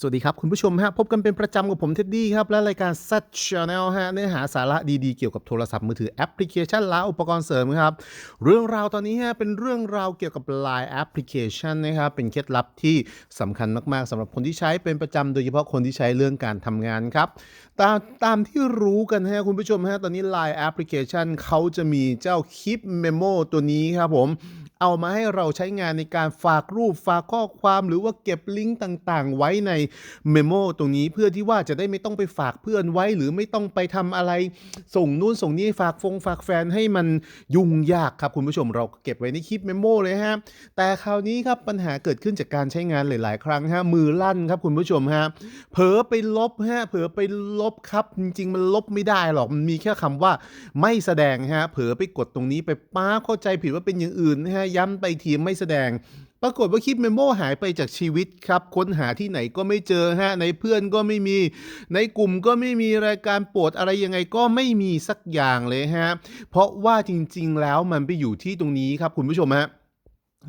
สวัสดีครับ คุณผู้ชมฮะ พบกันเป็นประจำกับผมเท็ดดี้ครับ และรายการ s ั t Channel ฮะ เนื้อหาสาระดีๆ เกี่ยวกับโทรศัพท์มือถือแอปพลิเคชันและอุปกรณ์เสริมครับ เรื่องราวตอนนี้ฮะ เป็นเรื่องราวเกี่ยวกับ Line แอปพลิเคชันนะครับ เป็นเคล็ดลับที่สำคัญมากๆสำหรับคนที่ใช้เป็นประจำโดยเฉพาะคนที่ใช้เรื่องการทำงานครับ ตามตามที่รู้กันฮะคุณผู้ชมฮะตอนนี้ Line แอปพลิเคชันเขาจะมีเจ้า Keep Memo ตัวนี้ครับผม เอามาให้เราใช้งานในการฝากรูปฝากข้อความหรือว่าเก็บลิงก์ต่างๆ ไว้ในเมมโมตรงนี้เพื่อที่ว่าจะได้ไม่ต้องไปฝากเพื่อนไว้ หรือไม่ต้องไปทำอะไร ส่งนู่นส่งนี่ฝากฟงฝากแฟนให้มันยุ่งยากครับคุณผู้ชมเราเก็บไว้ในคลิปเมมโมเลยฮะแต่คราวนี้ครับปัญหาเกิดขึ้นจากการใช้งานหลาย ๆ ครั้งฮะมือลั่นครับคุณผู้ชมฮะเผลอไปลบฮะเผลอไปลบครับ จริง ๆ มันลบไม่ได้หรอกมันมีแค่คำว่าไม่แสดงฮะเผลอไปกดตรงนี้ไปป้าเข้าใจผิดว่าเป็นอย่างอื่นนะฮะย้ำไปทีไม่แสดง ปรากฏว่าคลิปเมมโมหายไปจากชีวิตครับ ค้นหาที่ไหนก็ไม่เจอฮะ ในเพื่อนก็ไม่มี ในกลุ่มก็ไม่มีรายการโปรดอะไรยังไงก็ไม่มีสักอย่างเลยฮะ เพราะว่าจริง ๆ แล้วมันไปอยู่ที่ตรงนี้ครับคุณผู้ชมฮะ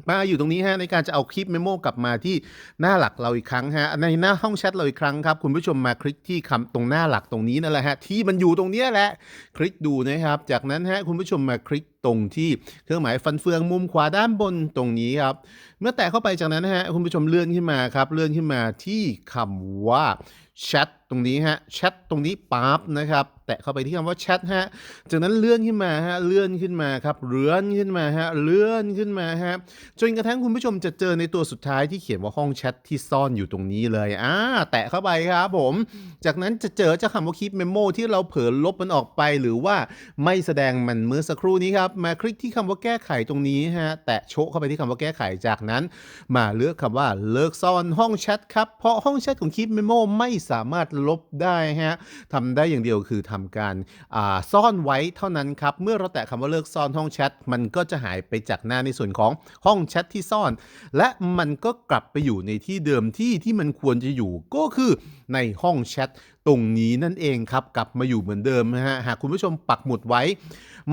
มาอยู่ตรงนี้ฮะในการจะเอาคลิปเมมโมกลับมาที่หน้าหลักเราอีกครั้งฮะในหน้าห้องแชทเราอีกครั้งครับคุณผู้ชมมาคลิกที่คำตรงหน้าหลักตรงนี้นั่นแหละฮะที่มันอยู่ตรงเนี้ยแหละคลิกดูนะครับ จากนั้นฮะคุณผู้ชมมาคลิกตรงที่เครื่องหมายฟันเฟืองมุมขวาด้านบนตรงนี้ครับ เมื่อแตะเข้าไปจากนั้นนะฮะคุณผู้ชมเลื่อนขึ้นมาครับ เลื่อนขึ้นมาที่คำว่าแชทตรงนี้ฮะแชทตรงนี้ปั๊บนะครับ แตะเข้าไปที่คำว่าแชทฮะจากนั้นเลื่อนขึ้นมาฮะเลื่อนขึ้นมาครับเลื่อนขึ้นมาฮะเลื่อนขึ้นมาฮะจนกระทั่งคุณผู้ชมจะเจอในตัวสุดท้ายที่เขียนว่าห้องแชทที่ซ่อนอยู่ตรงนี้เลยอ่าแตะเข้าไปครับผม จากนั้นจะเจอเจ้าคำว่าคลิปเมมโมที่เราเผลอลบมันออกไปหรือว่าไม่แสดงมันเมื่อสักครู่นี้ครับมาคลิกที่คำว่าแก้ไขตรงนี้ฮะ แตะโชะเข้าไปที่คำว่าแก้ไข จากนั้น มาเลือกคำว่าเลิกซ่อนห้องแชทครับ เพราะห้องแชทของคลิปเมโมไม่สามารถลบได้ฮะทำได้อย่างเดียวคือทำการาซ่อนไว้เท่านั้นครับ เมื่อเราแตะคำว่าเลิกซ่อนห้องแชท มันก็จะหายไปจากหน้าในส่วนของห้องแชทที่ซ่อน และมันก็กลับไปอยู่ในที่เดิมที่ที่มันควรจะอยู่ ก็คือในห้องแชทตรงนี้นั่นเองครับกลับมาอยู่เหมือนเดิมนะฮะหากคุณผู้ชมปักหมุดไว้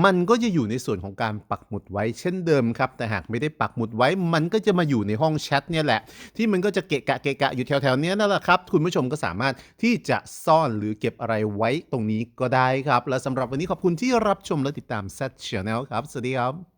มันก็จะอยู่ในส่วนของการปักหมุดไว้เช่นเดิมครับ แต่หากไม่ได้ปักหมุดไว้ มันก็จะมาอยู่ในห้องแชทเนี่ยแหละ ที่มันก็จะเกะกะเกะกะอยู่แถวๆเนี้ยนั่นแหละครับ คุณผู้ชมก็สามารถที่จะซ่อนหรือเก็บอะไรไว้ตรงนี้ก็ได้ครับ และสำหรับวันนี้ขอบคุณที่รับชมและติดตาม Set Channel ครับ สวัสดีครับ